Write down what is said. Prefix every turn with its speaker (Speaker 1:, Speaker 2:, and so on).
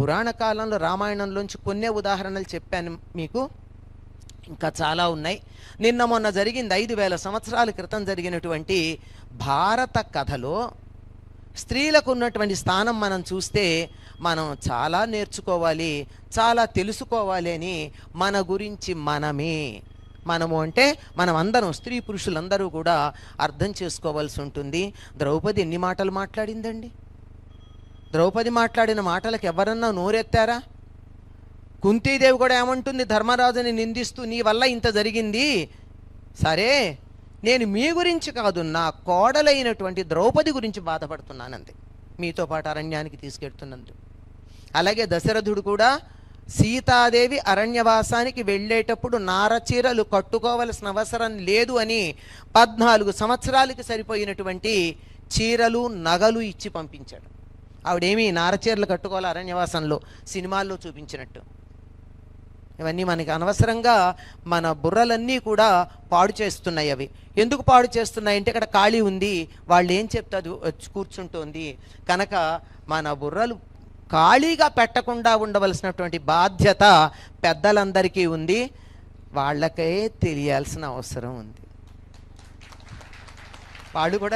Speaker 1: పురాణ కాలంలో రామాయణంలోంచి కొన్నే ఉదాహరణలు చెప్పాను మీకు. ఇంకా చాలా ఉన్నాయి. నిన్న మొన్న జరిగింది ఐదు వేల సంవత్సరాల క్రితం జరిగినటువంటి భారత కథలో స్త్రీలకు ఉన్నటువంటి స్థానం మనం చూస్తే మనం చాలా నేర్చుకోవాలి చాలా తెలుసుకోవాలి అని మన గురించి మనమే. మనము అంటే మనం అందరం స్త్రీ పురుషులందరూ కూడా అర్థం చేసుకోవాల్సి ఉంటుంది. ద్రౌపది ఎన్ని మాటలు మాట్లాడిందండి? ద్రౌపది మాట్లాడిన మాటలకు ఎవరన్నా నోరెత్తారా? కుంతీదేవి కూడా ఏమంటుంది? ధర్మరాజుని నిందిస్తూ నీ వల్ల ఇంత జరిగింది? సరే నేను మీ గురించి కాదు నా కోడలైనటువంటి ద్రౌపది గురించి బాధపడుతున్నానంతే మీతో పాటు అరణ్యానికి తీసుకెళ్తున్నందు. అలాగే దశరథుడు కూడా సీతాదేవి అరణ్యవాసానికి వెళ్ళేటప్పుడు నారచీరలు కట్టుకోవలసిన అవసరం లేదు అని పద్నాలుగు సంవత్సరాలకి సరిపోయినటువంటి చీరలు నగలు ఇచ్చి పంపించాడు. ఆవిడేమి నారచీరలు కట్టుకోవాలి అరణ్యవాసంలో సినిమాల్లో చూపించినట్టు. ఇవన్నీ మనకి అనవసరంగా మన బుర్రలన్నీ కూడా పాడు చేస్తున్నాయి అవి. ఎందుకు పాడు చేస్తున్నాయి అంటే ఇక్కడ ఖాళీ ఉంది వాళ్ళు ఏం చెప్తారు కూర్చుంటోంది. కనుక మన బుర్రలు ఖాళీగా పెట్టకుండా ఉండవలసినటువంటి బాధ్యత పెద్దలందరికీ ఉంది. వాళ్ళకే తెలియాల్సిన అవసరం ఉంది. వాళ్ళు కూడా